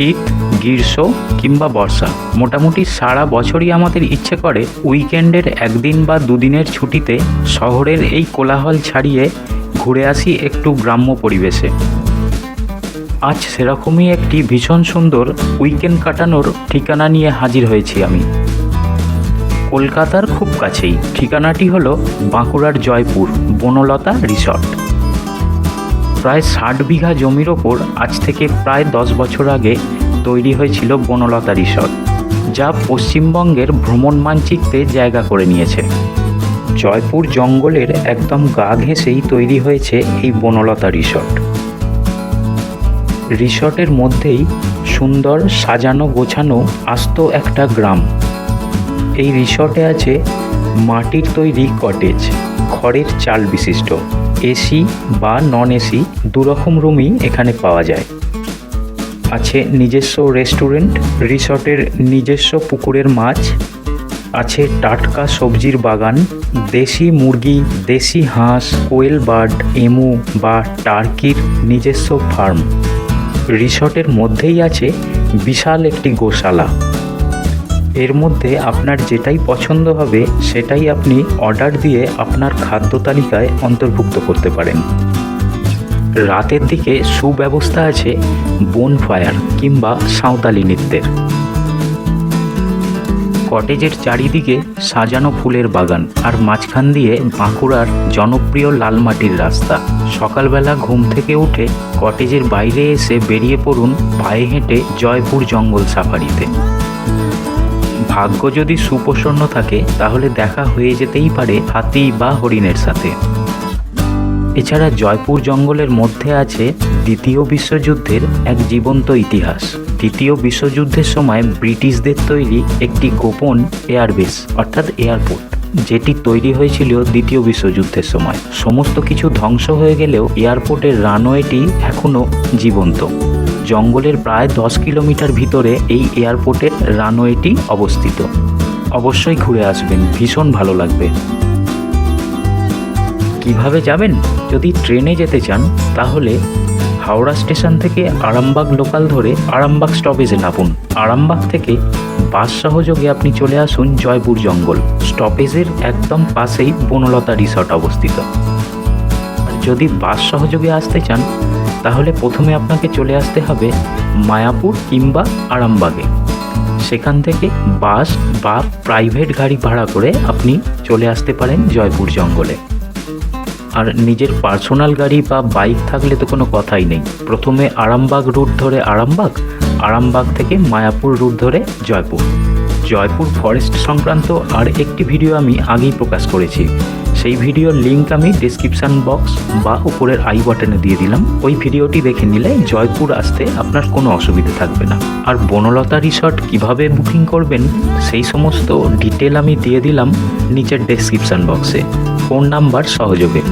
শীত, গ্রীষ্ম কিংবা বর্ষা। মোটামুটি সারা বছরই আমাদের ইচ্ছে করে উইকেন্ডের একদিন বা দুদিনের ছুটিতে শহরের এই কোলাহল ছাড়িয়ে ঘুরে আসি একটু গ্রাম্য পরিবেশে। আজ সেরকমই একটি ভীষণ সুন্দর উইকেন্ড কাটানোর ঠিকানা নিয়ে হাজির হয়েছি আমি। কলকাতার খুব কাছেই। ঠিকানাটি হলো বাঁকুড়ার জয়পুর বনলতা রিসর্ট। প্রায় ষাট বিঘা জমির ওপর আজ থেকে প্রায় দশ বছর আগে তৈরি হয়েছিল বনলতা রিসর্ট, যা পশ্চিমবঙ্গের ভ্রমণ মানচিত্রে জায়গা করে নিয়েছে। জয়পুর জঙ্গলের একদম গা ঘেঁষেই তৈরি হয়েছে এই বনলতা রিসর্ট। রিসর্টের মধ্যেই সুন্দর সাজানো গোছানো আস্ত একটা গ্রাম। এই রিসর্টে আছে মাটির তৈরি কটেজ, খড়ের চাল বিশিষ্ট। এসি বা নন এসি দুরকম রুমই এখানে পাওয়া যায়। আছে নিজস্ব রেস্টুরেন্ট রিসর্টের নিজস্ব পুকুরের মাছ, আছে টাটকা সবজির বাগান, দেশি মুরগি, দেশি হাঁস, কোয়েল বার্ড, এমু বা টার্কির নিজস্ব ফার্ম। রিসর্টের মধ্যেই আছে বিশাল একটি গোশালা। এর মধ্যে আপনার যেটাই পছন্দ হবে, সেটাই আপনি অর্ডার দিয়ে আপনার খাদ্য তালিকায় অন্তর্ভুক্ত করতে পারেন। রাতের দিকে সুব্যবস্থা আছে বোন ফায়ার কিংবা সাঁওতালি নৃত্যের। কটেজের চারিদিকে সাজানো ফুলের বাগান আর মাঝখান দিয়ে বাঁকুড়ার জনপ্রিয় লাল মাটির রাস্তা। সকালবেলা ঘুম থেকে উঠে কটেজের বাইরে এসে বেরিয়ে পড়ুন পায়ে হেঁটে জয়পুর জঙ্গল সাফারিতে। ভাগ্য যদি সুপ্রসন্ন থাকে, তাহলে দেখা হয়ে যেতেই পারে হাতি বা হরিণের সাথে। এছাড়া জয়পুর জঙ্গলের মধ্যে আছে দ্বিতীয় বিশ্বযুদ্ধের এক জীবন্ত ইতিহাস। দ্বিতীয় বিশ্বযুদ্ধের সময় ব্রিটিশদের তৈরি একটি গোপন এয়ারবেস, অর্থাৎ এয়ারপোর্ট, যেটি তৈরি হয়েছিল দ্বিতীয় বিশ্বযুদ্ধের সময়। সমস্ত কিছু ধ্বংস হয়ে গেলেও এয়ারপোর্টের রানওয়েটি এখনও জীবন্ত। জঙ্গলের প্রায় দশ কিলোমিটার ভিতরে এই এয়ারপোর্টের রানওয়েটি অবস্থিত। অবশ্যই ঘুরে আসবেন, ভীষণ ভালো লাগবে। কীভাবে যাবেন? যদি ট্রেনে যেতে চান, তাহলে হাওড়া স্টেশন থেকে আরামবাগ লোকাল ধরে আরামবাগ স্টপেজে নামুন। আরামবাগ থেকে বাস সহযোগে আপনি চলে আসুন জয়পুর জঙ্গল। স্টপেজের একদম পাশেই বনলতা রিসর্ট অবস্থিত। যদি বাস সহযোগে আসতে চান তাহলে প্রথমে আপনাকে চলে আসতে হবে মায়াপুর কিংবা আরামবাগে। সেখান থেকে বাস বা প্রাইভেট গাড়ি ভাড়া করে আপনি চলে আসতে পারেন জয়পুর জঙ্গলে। আর নিজের পার্সোনাল গাড়ি বা বাইক থাকলে তো কোনো কথাই নেই। প্রথমে আরামবাগ রুট ধরে আরামবাগ আরামবাগ থেকে মায়াপুর রুট ধরে জয়পুর। জয়পুর ফরেস্ট সংক্রান্ত আর একটি ভিডিও আমি আগেই প্রকাশ করেছি। সেই ভিডিওর লিঙ্ক আমি ডিসক্রিপশান বক্স বা উপরের আই বাটনে দিয়ে দিলাম। ওই ভিডিওটি দেখে নিলে জয়পুর আসতে আপনার কোনো অসুবিধা থাকবে না। আর বনলতা রিসর্ট কীভাবে বুকিং করবেন, সেই সমস্ত ডিটেল আমি দিয়ে দিলাম নিচের ডেসক্রিপশান বক্সে ফোন নাম্বার সহযোগে।